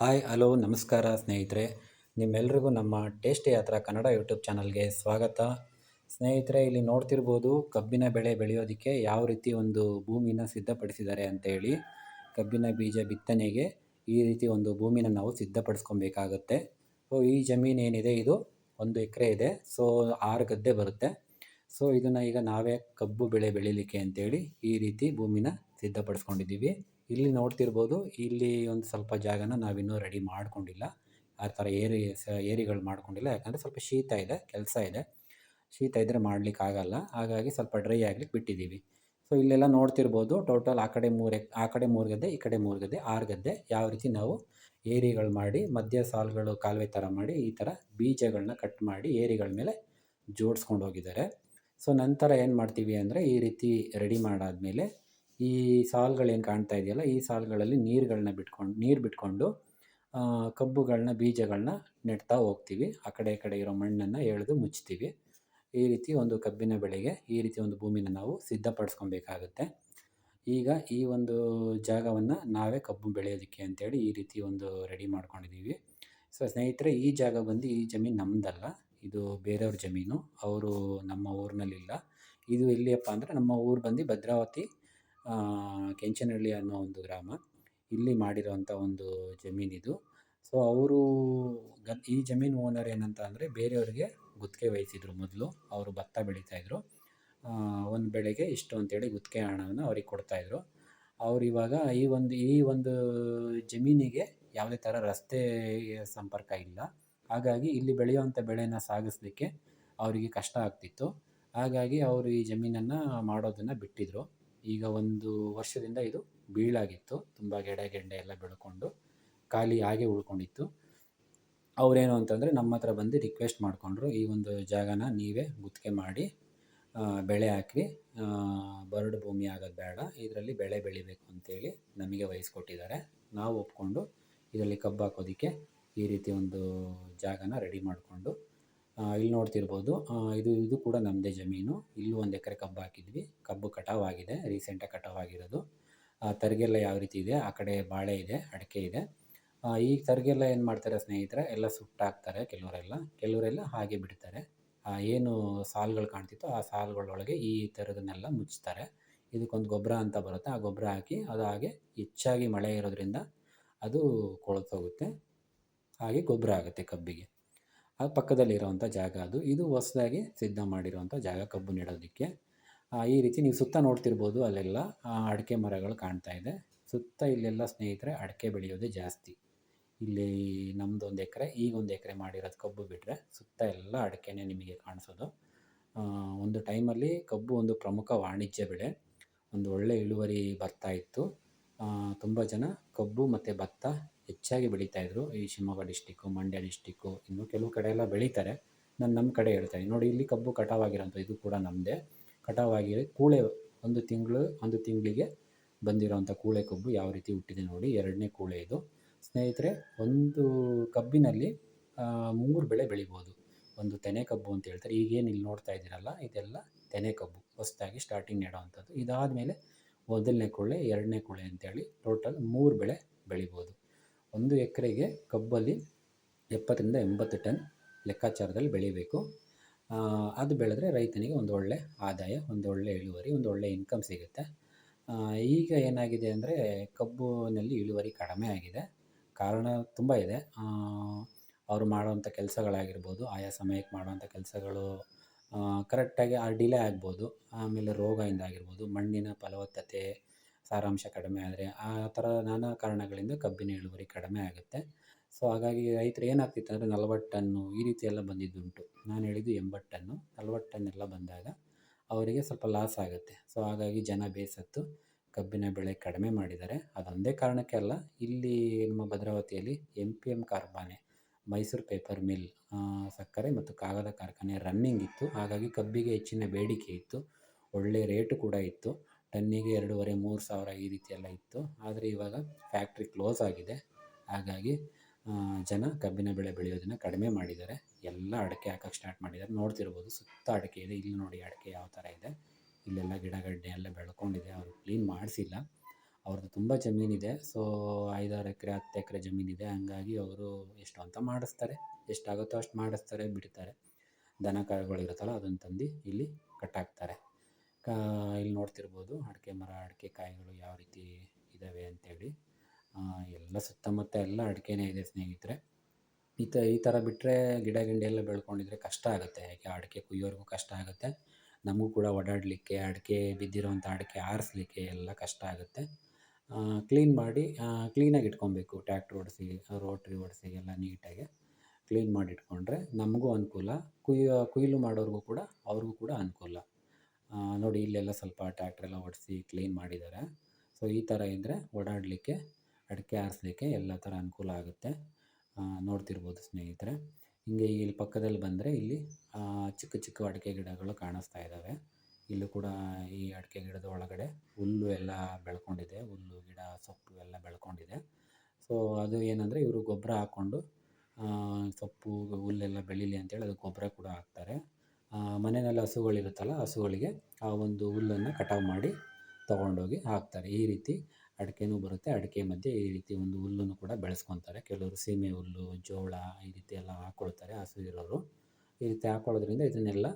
Hi, hello, ನಮಸ್ಕಾರ ಸ್ನೇಹಿತರೆ. ನಿಮ್ಮೆಲ್ರಿಗೂ ನಮ್ಮ ಟೇಸ್ಟಿ ಯಾತ್ರಾ ಕನ್ನಡ ಯೂಟ್ಯೂಬ್ ಚಾನಲ್ಗೆ ಸ್ವಾಗತ. ಸ್ನೇಹಿತರೆ, ಇಲ್ಲಿ ನೋಡ್ತಿರ್ಬೋದು ಕಬ್ಬಿನ ಬೆಳೆ ಬೆಳೆಯೋದಕ್ಕೆ ಯಾವ ರೀತಿ ಒಂದು ಭೂಮಿನ ಸಿದ್ಧಪಡಿಸಿದ್ದಾರೆ ಅಂತೇಳಿ ಕಬ್ಬಿನ ಬೀಜ ಬಿತ್ತನೆಗೆ ಈ ರೀತಿ ಒಂದು ಭೂಮಿನ ನಾವು ಸಿದ್ಧಪಡಿಸ್ಕೊಬೇಕಾಗತ್ತೆ. ಸೊ, ಈ ಜಮೀನು ಏನಿದೆ? ಇದು ಒಂದು ಎಕರೆ ಇದೆ. ಸೊ, ಆರು ಗದ್ದೆ ಬರುತ್ತೆ. ಸೊ, ಇದನ್ನು ಈಗ ನಾವೇ ಕಬ್ಬು ಬೆಳೆ ಬೆಳೀಲಿಕ್ಕೆ ಅಂತೇಳಿ ಈ ರೀತಿ ಭೂಮಿನ ಸಿದ್ಧಪಡಿಸ್ಕೊಂಡಿದ್ದೀವಿ. ಇಲ್ಲಿ ನೋಡ್ತಿರ್ಬೋದು, ಇಲ್ಲಿ ಒಂದು ಸ್ವಲ್ಪ ಜಾಗನ ನಾವಿನ್ನೂ ರೆಡಿ ಮಾಡ್ಕೊಂಡಿಲ್ಲ. ಆ ಥರ ಏರಿ ಏರಿಗಳು ಮಾಡ್ಕೊಂಡಿಲ್ಲ. ಯಾಕಂದರೆ ಸ್ವಲ್ಪ ಶೀತ ಇದೆ, ಕೆಲಸ ಇದೆ. ಶೀತ ಇದ್ದರೆ ಮಾಡ್ಲಿಕ್ಕೆ ಆಗಲ್ಲ ಹಾಗಾಗಿ ಸ್ವಲ್ಪ ಡ್ರೈ ಆಗ್ಲಿಕ್ಕೆ ಬಿಟ್ಟಿದ್ದೀವಿ. ಸೊ ಇಲ್ಲೆಲ್ಲ ನೋಡ್ತಿರ್ಬೋದು ಟೋಟಲ್ ಆ ಕಡೆ ಮೂರು, ಆ ಕಡೆ ಮೂರು ಗದ್ದೆ, ಈ ಕಡೆ ಮೂರು ಗದ್ದೆ, ಆರು ಗದ್ದೆ. ಯಾವ ರೀತಿ ನಾವು ಏರಿಗಳು ಮಾಡಿ, ಮಧ್ಯ ಸಾಲುಗಳು, ಕಾಲುವೆ ಥರ ಮಾಡಿ, ಈ ಥರ ಬೀಜಗಳನ್ನ ಕಟ್ ಮಾಡಿ, ಏರಿಗಳ ಮೇಲೆ ಜೋಡಿಸ್ಕೊಂಡು ಹೋಗಿದ್ದಾರೆ. ಸೊ ನಂತರ ಏನು ಮಾಡ್ತೀವಿ ಅಂದರೆ ಈ ರೀತಿ ರೆಡಿ ಮಾಡಾದಮೇಲೆ ಈ ಸಾಲುಗಳೇನು ಕಾಣ್ತಾ ಇದೆಯಲ್ಲ, ಈ ಸಾಲುಗಳಲ್ಲಿ ನೀರುಗಳನ್ನ ಬಿಟ್ಕೊಂಡು, ನೀರು ಬಿಟ್ಕೊಂಡು ಕಬ್ಬುಗಳನ್ನ ಬೀಜಗಳನ್ನ ನೆಡ್ತಾ ಹೋಗ್ತೀವಿ. ಆ ಕಡೆ, ಈ ಕಡೆ ಇರೋ ಮಣ್ಣನ್ನು ಎಳೆದು ಮುಚ್ತೀವಿ. ಈ ರೀತಿ ಒಂದು ಕಬ್ಬಿನ ಬೆಳೆಗೆ, ಈ ರೀತಿ ಒಂದು ಭೂಮಿನ ನಾವು ಸಿದ್ಧಪಡಿಸ್ಕೊಬೇಕಾಗುತ್ತೆ. ಈಗ ಈ ಒಂದು ಜಾಗವನ್ನು ನಾವೇ ಕಬ್ಬು ಬೆಳೆಯೋದಕ್ಕೆ ಅಂತೇಳಿ ಈ ರೀತಿ ಒಂದು ರೆಡಿ ಮಾಡ್ಕೊಂಡಿದ್ದೀವಿ ಸೊ, ಸ್ನೇಹಿತರೆ, ಈ ಜಾಗ ಬಂದು ಈ ಜಮೀನು ನಮ್ಮದಲ್ಲ ಇದು ಬೇರೆಯವ್ರ ಜಮೀನು. ಅವರು ನಮ್ಮ ಊರಿನಲ್ಲಿಲ್ಲ. ಇದು ಎಲ್ಲಿಯಪ್ಪ ಅಂದರೆ, ನಮ್ಮ ಊರು ಬಂದು ಭದ್ರಾವತಿ ಕೆಂಚನಹಳ್ಳಿ ಅನ್ನೋ ಒಂದು ಗ್ರಾಮ. ಇಲ್ಲಿ ಮಾಡಿರೋವಂಥ ಒಂದು ಜಮೀನಿದು ಸೊ ಅವರು ಗ ಈ ಜಮೀನು ಓನರ್ ಏನಂತ ಅಂದರೆ ಬೇರೆಯವ್ರಿಗೆ ಗುತ್ತಿಗೆ ವಹಿಸಿದ್ರು ಮೊದಲು. ಅವರು ಭತ್ತ ಬೆಳೀತಾಯಿದ್ರು ಒಂದು ಬೆಳೆಗೆ ಇಷ್ಟು ಅಂತೇಳಿ ಗುತ್ತಿಗೆ ಹಣವನ್ನು ಅವ್ರಿಗೆ ಕೊಡ್ತಾಯಿದ್ರು ಅವ್ರು ಇವಾಗ ಈ ಒಂದು ಈ ಒಂದು ಜಮೀನಿಗೆ ಯಾವುದೇ ಥರ ರಸ್ತೆ ಸಂಪರ್ಕ ಇಲ್ಲ. ಹಾಗಾಗಿ ಇಲ್ಲಿ ಬೆಳೆಯುವಂಥ ಬೆಳೆನ ಸಾಗಿಸ್ಲಿಕ್ಕೆ ಅವರಿಗೆ ಕಷ್ಟ ಆಗ್ತಿತ್ತು. ಹಾಗಾಗಿ ಅವರು ಈ ಜಮೀನನ್ನು ಮಾಡೋದನ್ನು ಬಿಟ್ಟಿದ್ರು. ಈಗ ಒಂದು ವರ್ಷದಿಂದ ಇದು ಬೀಳಾಗಿತ್ತು. ತುಂಬ ಗೆಡೆ ಗೆಂಡೆ ಎಲ್ಲ ಬೆಳ್ಕೊಂಡು ಖಾಲಿ ಹಾಗೆ ಉಳ್ಕೊಂಡಿತ್ತು. ಅವರೇನು ಅಂತಂದರೆ ನಮ್ಮ ಹತ್ರ ಬಂದು ರಿಕ್ವೆಸ್ಟ್ ಮಾಡಿಕೊಂಡ್ರು, ಈ ಒಂದು ಜಾಗನ ನೀವೇ ಗುತ್ತಿಗೆ ಮಾಡಿ ಬೆಳೆ ಹಾಕಿ ಬರಡು ಭೂಮಿ ಆಗೋದು ಬೇಡ, ಇದರಲ್ಲಿ ಬೆಳೆ ಬೆಳಿಬೇಕು ಅಂತೇಳಿ ನಮಗೆ ವಹಿಸ್ಕೊಟ್ಟಿದ್ದಾರೆ ನಾವು ಒಪ್ಕೊಂಡು ಇದರಲ್ಲಿ ಕಬ್ಬು ಹಾಕೋದಕ್ಕೆ ಈ ರೀತಿ ಒಂದು ಜಾಗನ ರೆಡಿ ಮಾಡಿಕೊಂಡು ಇಲ್ಲಿ ನೋಡ್ತಿರ್ಬೋದು. ಇದು ಇದು ಕೂಡ ನಮ್ಮದೇ ಜಮೀನು. ಇಲ್ಲೂ ಒಂದು ಎಕರೆ ಕಬ್ಬು ಹಾಕಿದ್ವಿ. ಕಬ್ಬು ಕಟಾವ್ ಆಗಿದೆ ರೀಸೆಂಟಾಗಿ ಕಟಾವ್ ಆಗಿರೋದು ತರಗೆಲ್ಲ ಯಾವ ರೀತಿ ಇದೆ? ಆ ಕಡೆ ಬಾಳೆ ಇದೆ, ಅಡಿಕೆ ಇದೆ. ಈ ತರಗೆಲ್ಲ ಏನು ಮಾಡ್ತಾರೆ ಸ್ನೇಹಿತರೆ? ಎಲ್ಲ ಸುಟ್ಟಾಕ್ತಾರೆ ಕೆಲವರೆಲ್ಲ. ಕೆಲವರೆಲ್ಲ ಹಾಗೆ ಬಿಡ್ತಾರೆ. ಏನು ಸಾಲುಗಳು ಕಾಣ್ತಿತ್ತೋ ಆ ಸಾಲುಗಳೊಳಗೆ ಈ ಥರದನ್ನೆಲ್ಲ ಮುಚ್ತಾರೆ. ಇದಕ್ಕೊಂದು ಗೊಬ್ಬರ ಅಂತ ಬರುತ್ತೆ. ಆ ಗೊಬ್ಬರ ಹಾಕಿ ಅದು ಹಾಗೆ ಹೆಚ್ಚಾಗಿ ಮಳೆ ಇರೋದ್ರಿಂದ ಅದು ಕೊಳತೋಗುತ್ತೆ. ಹಾಗೆ ಗೊಬ್ಬರ ಆಗುತ್ತೆ ಕಬ್ಬಿಗೆ. ಆ ಪಕ್ಕದಲ್ಲಿರೋವಂಥ ಜಾಗ ಅದು. ಇದು ಹೊಸದಾಗಿ ಸಿದ್ಧ ಮಾಡಿರುವಂಥ ಜಾಗ ಕಬ್ಬು ನೆಡೋದಕ್ಕೆ. ಈ ರೀತಿ ನೀವು ಸುತ್ತ ನೋಡ್ತಿರ್ಬೋದು ಅಲ್ಲೆಲ್ಲ ಅಡಿಕೆ ಮರಗಳು ಕಾಣ್ತಾ ಇದೆ. ಸುತ್ತ ಇಲ್ಲೆಲ್ಲ ಸ್ನೇಹಿತರೆ, ಅಡಿಕೆ ಬೆಳೆಯೋದೇ ಜಾಸ್ತಿ. ಇಲ್ಲಿ ನಮ್ಮದು ಒಂದು ಎಕರೆ, ಈಗ ಒಂದು ಎಕರೆ ಮಾಡಿರೋದು ಕಬ್ಬು ಬಿಟ್ಟರೆ ಸುತ್ತ ಎಲ್ಲ ಅಡಿಕೆನೇ ನಿಮಗೆ ಕಾಣಿಸೋದು. ಒಂದು ಟೈಮಲ್ಲಿ ಕಬ್ಬು ಒಂದು ಪ್ರಮುಖ ವಾಣಿಜ್ಯ ಬೆಳೆ. ಒಂದು ಒಳ್ಳೆ ಇಳುವರಿ ಬರ್ತಾ ಇತ್ತು. ತುಂಬ ಜನ ಕಬ್ಬು ಮತ್ತು ಭತ್ತ ಹೆಚ್ಚಾಗಿ ಬೆಳೀತಾಯಿದ್ರು ಈ ಶಿವಮೊಗ್ಗ ಡಿಸ್ಟಿಕ್ಕು ಮಂಡ್ಯ ಡಿಸ್ಟಿಕ್ಕು ಇನ್ನು ಕೆಲವು ಕಡೆ ಎಲ್ಲ ಬೆಳೀತಾರೆ. ನಾನು ನಮ್ಮ ಕಡೆ ಹೇಳ್ತಾ ಇದ್ದೀನಿ ನೋಡಿ, ಇಲ್ಲಿ ಕಬ್ಬು ಕಟಾವಾಗಿರೋಂಥ ಇದು ಕೂಡ ನಮ್ಮದೇ ಕಟಾವಾಗಿ ಕೂಳೆ ಒಂದು ತಿಂಗಳು, ಒಂದು ತಿಂಗಳಿಗೆ ಬಂದಿರೋವಂಥ ಕೂಳೆ ಕಬ್ಬು ಯಾವ ರೀತಿ ಹುಟ್ಟಿದೆ ನೋಡಿ. ಎರಡನೇ ಕೂಳೆ ಇದು. ಸ್ನೇಹಿತರೆ, ಒಂದು ಕಬ್ಬಿನಲ್ಲಿ ಮೂರು ಬೆಳೆ ಬೆಳಿಬೋದು. ಒಂದು ತೆನೆ ಕಬ್ಬು ಅಂತ ಹೇಳ್ತಾರೆ. ಈಗೇನು ಇಲ್ಲಿ ನೋಡ್ತಾ ಇದ್ದೀರಲ್ಲ, ಇದೆಲ್ಲ ತೆನೆ ಕಬ್ಬು. ಹೊಸದಾಗಿ ಸ್ಟಾರ್ಟಿಂಗ್ ನೆಡೋವಂಥದ್ದು. ಇದಾದಮೇಲೆ ಮೊದಲನೇ ಕೂಳೆ, ಎರಡನೇ ಕೂಳೆ ಅಂತೇಳಿ ಟೋಟಲ್ ಮೂರು ಬೆಳೆ ಬೆಳಿಬೋದು. ಒಂದು ಎಕರೆಗೆ ಕಬ್ಬಲ್ಲಿ ಎಪ್ಪತ್ತರಿಂದ ಎಂಬತ್ತು ಟನ್ ಲೆಕ್ಕಾಚಾರದಲ್ಲಿ ಬೆಳಿಬೇಕು ಅದು ಬೆಳೆದ್ರೆ ರೈತನಿಗೆ ಒಂದು ಒಳ್ಳೆ ಆದಾಯ, ಒಂದು ಒಳ್ಳೆ ಇಳುವರಿ, ಒಂದು ಒಳ್ಳೆ ಇನ್ಕಮ್ ಸಿಗುತ್ತೆ. ಈಗ ಏನಾಗಿದೆ ಅಂದರೆ ಕಬ್ಬಿನಲ್ಲಿ ಇಳುವರಿ ಕಡಿಮೆ ಆಗಿದೆ. ಕಾರಣ ತುಂಬ ಇದೆ. ಅವರು ಮಾಡುವಂಥ ಕೆಲಸಗಳಾಗಿರ್ಬೋದು, ಆಯಾ ಸಮಯಕ್ಕೆ ಮಾಡುವಂಥ ಕೆಲಸಗಳು ಕರೆಕ್ಟಾಗಿ ಆ ಡಿಲೇ ಆಗ್ಬೋದು, ಆಮೇಲೆ ರೋಗದಿಂದ ಆಗಿರ್ಬೋದು, ಮಣ್ಣಿನ ಫಲವತ್ತತೆ ಸಾರಾಂಶ ಕಡಿಮೆ ಆದರೆ ಆ ಥರ ನಾನಾ ಕಾರಣಗಳಿಂದ ಕಬ್ಬಿನ ಇಳುವರಿ ಕಡಿಮೆ ಆಗುತ್ತೆ. ಸೊ ಹಾಗಾಗಿ ರೈತರು ಏನಾಗ್ತಿತ್ತು ಅಂದರೆ ನಲವತ್ತು ಟನ್ನು ಈ ರೀತಿ ಎಲ್ಲ ಬಂದಿದ್ದುಂಟು. ನಾನು ಹೇಳಿದ್ದು ಎಂಬತ್ತು ಟನ್ನು ನಲವತ್ತು ಟನ್ ಎಲ್ಲ ಬಂದಾಗ ಅವರಿಗೆ ಸ್ವಲ್ಪ ಲಾಸ್ ಆಗುತ್ತೆ. ಸೊ ಹಾಗಾಗಿ ಜನ ಬೇಸತ್ತು ಕಬ್ಬಿನ ಬೆಳೆ ಕಡಿಮೆ ಮಾಡಿದ್ದಾರೆ. ಅದೊಂದೇ ಕಾರಣಕ್ಕೆ ಅಲ್ಲ, ಇಲ್ಲಿ ನಮ್ಮ ಭದ್ರಾವತಿಯಲ್ಲಿ ಎಂ ಪಿ ಎಂ ಕಾರ್ಖಾನೆ, ಮೈಸೂರು ಪೇಪರ್ ಮಿಲ್ ಸಕ್ಕರೆ ಮತ್ತು ಕಾಗದ ಕಾರ್ಖಾನೆ ರನ್ನಿಂಗ್ ಇತ್ತು. ಹಾಗಾಗಿ ಕಬ್ಬಿಗೆ ಹೆಚ್ಚಿನ ಬೇಡಿಕೆ ಇತ್ತು. ಒಳ್ಳೆಯ ರೇಟು ಕೂಡ ಇತ್ತು. ಟನ್ನಿಗೆ ಎರಡೂವರೆ, ಮೂರು ಸಾವಿರ ಈ ರೀತಿ ಎಲ್ಲ ಇತ್ತು. ಆದರೆ ಇವಾಗ ಫ್ಯಾಕ್ಟ್ರಿ ಕ್ಲೋಸ್ ಆಗಿದೆ. ಹಾಗಾಗಿ ಜನ ಕಬ್ಬಿನ ಬೆಳೆ ಬೆಳೆಯೋದನ್ನು ಕಡಿಮೆ ಮಾಡಿದ್ದಾರೆ. ಎಲ್ಲ ಅಡಿಕೆ ಹಾಕೋಕ್ಕೆ ಸ್ಟಾರ್ಟ್ ಮಾಡಿದ್ದಾರೆ. ನೋಡ್ತಿರ್ಬೋದು, ಸುತ್ತ ಅಡಿಕೆ ಇದೆ. ಇಲ್ಲಿ ನೋಡಿ ಅಡಿಕೆ ಯಾವ ಥರ ಇದೆ. ಇಲ್ಲೆಲ್ಲ ಗಿಡಗಡ್ಡೆ ಎಲ್ಲ ಬೆಳ್ಕೊಂಡಿದೆ. ಅವರು ಕ್ಲೀನ್ ಮಾಡಿಸಿಲ್ಲ. ಅವ್ರದ್ದು ತುಂಬ ಜಮೀನಿದೆ ಸೊ ಐದಾರು ಎಕರೆ, ಹತ್ತು ಎಕರೆ ಜಮೀನಿದೆ ಹಂಗಾಗಿ ಅವರು ಎಷ್ಟು ಅಂತ ಮಾಡಿಸ್ತಾರೆ. ಎಷ್ಟಾಗುತ್ತೋ ಅಷ್ಟು ಮಾಡಿಸ್ತಾರೆ, ಬಿಡ್ತಾರೆ. ದನ, ಕರುಗಳು ಇರುತ್ತಲ್ಲ, ಅದನ್ನು ತಂದು ಇಲ್ಲಿ ಕಟ್ಟಾಕ್ತಾರೆ. ಕಾ, ಇಲ್ಲಿ ನೋಡ್ತಿರ್ಬೋದು ಅಡಿಕೆ ಮರ, ಅಡಿಕೆ ಕಾಯಿಗಳು ಯಾವ ರೀತಿ ಇದ್ದಾವೆ ಅಂತೇಳಿ. ಎಲ್ಲ ಸುತ್ತಮುತ್ತ ಎಲ್ಲ ಅಡಿಕೆನೇ ಇದೆ ಸ್ನೇಹಿತರೆ. ಈ ಥರ ಈ ಥರ ಬಿಟ್ಟರೆ ಗಿಡ, ಗಿಂಡಿ ಎಲ್ಲ ಬೆಳ್ಕೊಂಡಿದ್ರೆ ಕಷ್ಟ ಆಗುತ್ತೆ. ಯಾಕೆ? ಅಡಿಕೆ ಕುಯ್ಯೋರಿಗೂ ಕಷ್ಟ ಆಗುತ್ತೆ. ನಮಗೂ ಕೂಡ ಓಡಾಡಲಿಕ್ಕೆ, ಅಡಿಕೆ ಬಿದ್ದಿರೋಂಥ ಅಡಿಕೆ ಆರಿಸ್ಲಿಕ್ಕೆ ಎಲ್ಲ ಕಷ್ಟ ಆಗುತ್ತೆ. ಕ್ಲೀನ್ ಮಾಡಿ ಕ್ಲೀನಾಗಿ ಇಟ್ಕೊಬೇಕು. ಟ್ಯಾಕ್ಟ್ರ್ ಓಡಿಸಿ ರೋಟ್ರಿ ಓಡಿಸಿ ಎಲ್ಲ ನೀಟಾಗಿ ಕ್ಲೀನ್ ಮಾಡಿ ಇಟ್ಕೊಂಡ್ರೆ ನಮಗೂ ಅನುಕೂಲ. ಕುಯ್ಯೋ, ಕುಯ್ಲು ಮಾಡೋರಿಗೂ ಕೂಡ, ಅವ್ರಿಗೂ ಕೂಡ ಅನುಕೂಲ. ನೋಡಿ, ಇಲ್ಲೆಲ್ಲ ಸ್ವಲ್ಪ ಟ್ಯಾಕ್ಟ್ರೆಲ್ಲ ಒಡಿಸಿ ಕ್ಲೀನ್ ಮಾಡಿದ್ದಾರೆ. ಸೊ ಈ ಥರ ಇದ್ದರೆ ಓಡಾಡಲಿಕ್ಕೆ, ಅಡಿಕೆ ಆರಿಸ್ಲಿಕ್ಕೆ ಎಲ್ಲ ಥರ ಅನುಕೂಲ ಆಗುತ್ತೆ. ನೋಡ್ತಿರ್ಬೋದು ಸ್ನೇಹಿತರೆ. ಹಿಂಗೆ ಇಲ್ಲಿ ಪಕ್ಕದಲ್ಲಿ ಬಂದರೆ ಇಲ್ಲಿ ಚಿಕ್ಕ ಚಿಕ್ಕ ಅಡಿಕೆ ಗಿಡಗಳು ಕಾಣಿಸ್ತಾ ಇದ್ದಾವೆ ಇಲ್ಲೂ ಕೂಡ ಈ ಅಡಿಕೆ ಗಿಡದ ಒಳಗಡೆ ಹುಲ್ಲು ಎಲ್ಲ ಬೆಳ್ಕೊಂಡಿದೆ. ಹುಲ್ಲು, ಗಿಡ, ಸೊಪ್ಪು ಎಲ್ಲ ಬೆಳ್ಕೊಂಡಿದೆ. ಸೊ ಅದು ಏನಂದರೆ ಇವರು ಗೊಬ್ಬರ ಹಾಕ್ಕೊಂಡು ಸೊಪ್ಪು, ಹುಲ್ಲೆಲ್ಲ ಬೆಳೀಲಿ ಅಂತೇಳಿ ಅದಕ್ಕೆ ಗೊಬ್ಬರ ಕೂಡ ಹಾಕ್ತಾರೆ. ಮನೆಯಲ್ಲಿ ಹಸುಗಳಿರುತ್ತಲ್ಲ ಹಸುಗಳಿಗೆ ಆ ಒಂದು ಹುಲ್ಲನ್ನು ಕಟಾವು ಮಾಡಿ ತೊಗೊಂಡೋಗಿ ಹಾಕ್ತಾರೆ. ಈ ರೀತಿ ಅಡಿಕೆನೂ ಬರುತ್ತೆ. ಅಡಿಕೆ ಮಧ್ಯೆ ಈ ರೀತಿ ಒಂದು ಹುಲ್ಲನ್ನು ಕೂಡ ಬೆಳೆಸ್ಕೊತಾರೆ. ಕೆಲವರು ಸೀಮೆ ಹುಲ್ಲು, ಜೋಳ ಈ ರೀತಿ ಎಲ್ಲ ಹಾಕ್ಕೊಳ್ತಾರೆ ಹಸು ಇರೋರು ಈ ರೀತಿ ಹಾಕ್ಕೊಳ್ಳೋದ್ರಿಂದ ಇದನ್ನೆಲ್ಲ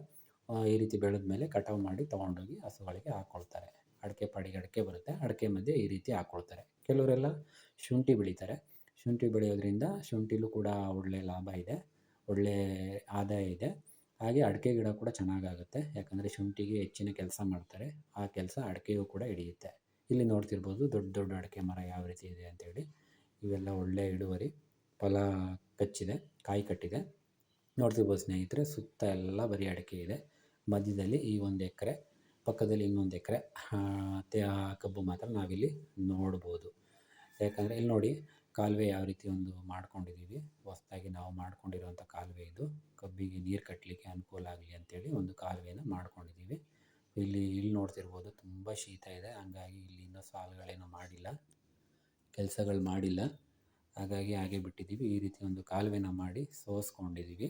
ಈ ರೀತಿ ಬೆಳೆದ ಮೇಲೆ ಕಟಾವು ಮಾಡಿ ತೊಗೊಂಡೋಗಿ ಹಸುಗಳಿಗೆ ಹಾಕ್ಕೊಳ್ತಾರೆ ಅಡಿಕೆ ಪಾಡಿಗೆ ಅಡಿಕೆ ಬರುತ್ತೆ. ಅಡಿಕೆ ಮಧ್ಯೆ ಈ ರೀತಿ ಹಾಕ್ಕೊಳ್ತಾರೆ ಕೆಲವರೆಲ್ಲ ಶುಂಠಿ ಬೆಳೀತಾರೆ. ಶುಂಠಿ ಬೆಳೆಯೋದ್ರಿಂದ ಶುಂಠಿಲೂ ಕೂಡ ಒಳ್ಳೆಯ ಲಾಭ ಇದೆ. ಒಳ್ಳೆಯ ಆದಾಯ ಇದೆ. ಹಾಗೆ ಅಡಿಕೆ ಗಿಡ ಕೂಡ ಚೆನ್ನಾಗಾಗುತ್ತೆ. ಯಾಕಂದರೆ ಶುಂಠಿಗೆ ಹೆಚ್ಚಿನ ಕೆಲಸ ಮಾಡ್ತಾರೆ. ಆ ಕೆಲಸ ಅಡಿಕೆಯೂ ಕೂಡ ಹಿಡಿಯುತ್ತೆ. ಇಲ್ಲಿ ನೋಡ್ತಿರ್ಬೋದು ದೊಡ್ಡ ದೊಡ್ಡ ಅಡಿಕೆ ಮರ ಯಾವ ರೀತಿ ಇದೆ ಅಂತೇಳಿ. ಇವೆಲ್ಲ ಒಳ್ಳೆಯ ಇಳುವರಿ, ಫಲ ಕಚ್ಚಿದೆ, ಕಾಯಿ ಕಟ್ಟಿದೆ. ನೋಡ್ತಿರ್ಬೋದು ಸ್ನೇಹಿತರೆ, ಸುತ್ತ ಎಲ್ಲ ಬರೀ ಅಡಿಕೆ ಇದೆ. ಮಧ್ಯದಲ್ಲಿ ಈ ಒಂದು ಎಕರೆ, ಪಕ್ಕದಲ್ಲಿ ಇನ್ನೊಂದು ಎಕರೆ ಕಬ್ಬು ಮಾತ್ರ ನಾವಿಲ್ಲಿ ನೋಡ್ಬೋದು. ಯಾಕಂದರೆ ಇಲ್ಲಿ ನೋಡಿ ಕಾಲುವೆ ಯಾವ ರೀತಿ ಒಂದು ಮಾಡ್ಕೊಂಡಿದ್ದೀವಿ, ಹೊಸ್ದಾಗಿ ನಾವು ಮಾಡ್ಕೊಂಡಿರುವಂಥ ಕಾಲುವೆ ಇದು. ಕಬ್ಬಿಗೆ ನೀರು ಕಟ್ಟಲಿಕ್ಕೆ ಅನುಕೂಲ ಆಗಲಿ ಅಂತೇಳಿ ಒಂದು ಕಾಲುವೆಯನ್ನು ಮಾಡ್ಕೊಂಡಿದ್ದೀವಿ. ಇಲ್ಲಿ ಇಲ್ಲಿ ನೋಡ್ತಿರ್ಬೋದು ತುಂಬ ಶೀತ ಇದೆ, ಹಂಗಾಗಿ ಇಲ್ಲಿ ಇನ್ನೂ ಸಾಲುಗಳೇನು ಮಾಡಿಲ್ಲ, ಕೆಲಸಗಳು ಮಾಡಿಲ್ಲ. ಹಾಗಾಗಿ ಹಾಗೆ ಬಿಟ್ಟಿದ್ದೀವಿ. ಈ ರೀತಿ ಒಂದು ಕಾಲುವೆನ ಮಾಡಿ ಸೋಸ್ಕೊಂಡಿದ್ದೀವಿ.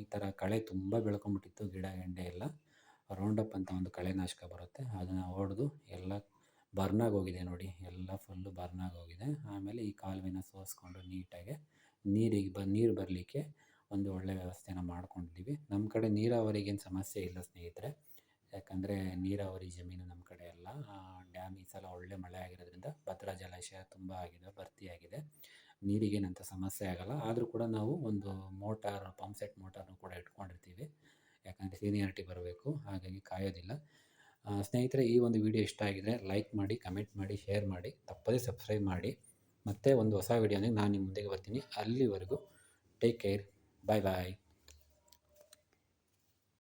ಈ ಥರ ಕಳೆ ತುಂಬ ಬೆಳ್ಕೊಂಬಿಟ್ಟಿತ್ತು ಗಿಡ ಗೆಂಡೆ ಎಲ್ಲ. ರೌಂಡಪ್ ಅಂತ ಒಂದು ಕಳೆನಾಶಕ ಬರುತ್ತೆ, ಅದನ್ನು ಹೊಡೆದು ಎಲ್ಲ ಹೋಗಿದೆ ನೋಡಿ. ಎಲ್ಲ ಫುಲ್ಲು ಹೋಗಿದೆ. ಆಮೇಲೆ ಈ ಕಾಲುವೆನ ಸೋಸ್ಕೊಂಡು ನೀಟಾಗಿ ನೀರಿಗೆ ಬ, ನೀರು ಬರಲಿಕ್ಕೆ ಒಂದು ಒಳ್ಳೆಯ ವ್ಯವಸ್ಥೆನ ಮಾಡ್ಕೊಂಡಿದ್ದೀವಿ. ನಮ್ಮ ಕಡೆ ನೀರಾವರಿಗೇನು ಸಮಸ್ಯೆ ಇಲ್ಲ ಸ್ನೇಹಿತರೆ. ಯಾಕಂದರೆ ನೀರಾವರಿ ಜಮೀನು ನಮ್ಮ ಕಡೆ ಎಲ್ಲ ಡ್ಯಾಮ್ ಈ ಸಲ ಒಳ್ಳೆ ಮಳೆ ಆಗಿರೋದ್ರಿಂದ ಭದ್ರಾ ಜಲಾಶಯ ತುಂಬ ಆಗಿದೆ ಭರ್ತಿಯಾಗಿದೆ ನೀರಿಗೇನಂತ ಸಮಸ್ಯೆ ಆಗೋಲ್ಲ. ಆದರೂ ಕೂಡ ನಾವು ಒಂದು ಮೋಟಾರ್ ಪಂಪ್ ಸೆಟ್ ಮೋಟಾರ್ನು ಕೂಡ ಇಟ್ಕೊಂಡಿರ್ತೀವಿ. ಯಾಕಂದರೆ ಸೀನಿಯಾರಿಟಿ ಬರಬೇಕು. ಹಾಗಾಗಿ ಕಾಯೋದಿಲ್ಲ. ಸ್ನೇಹಿತರೆ, ಈ ಒಂದು ವಿಡಿಯೋ ಇಷ್ಟ ಆಗಿದರೆ ಲೈಕ್ ಮಾಡಿ ಕಮೆಂಟ್ ಮಾಡಿ ಶೇರ್ ಮಾಡಿ, ತಪ್ಪದೇ ಸಬ್ಸ್ಕ್ರೈಬ್ ಮಾಡಿ. ಮತ್ತೆ ಒಂದು ಹೊಸ ವಿಡಿಯೋನಿಗೆ ನಾನು ನಿಮ್ಮ ಮುಂದೆಗೆ ಬರ್ತೀನಿ. ಅಲ್ಲಿವರೆಗೂ ಟೇಕ್ ಕೇರ್ ಬಾಯ್ ಬಾಯ್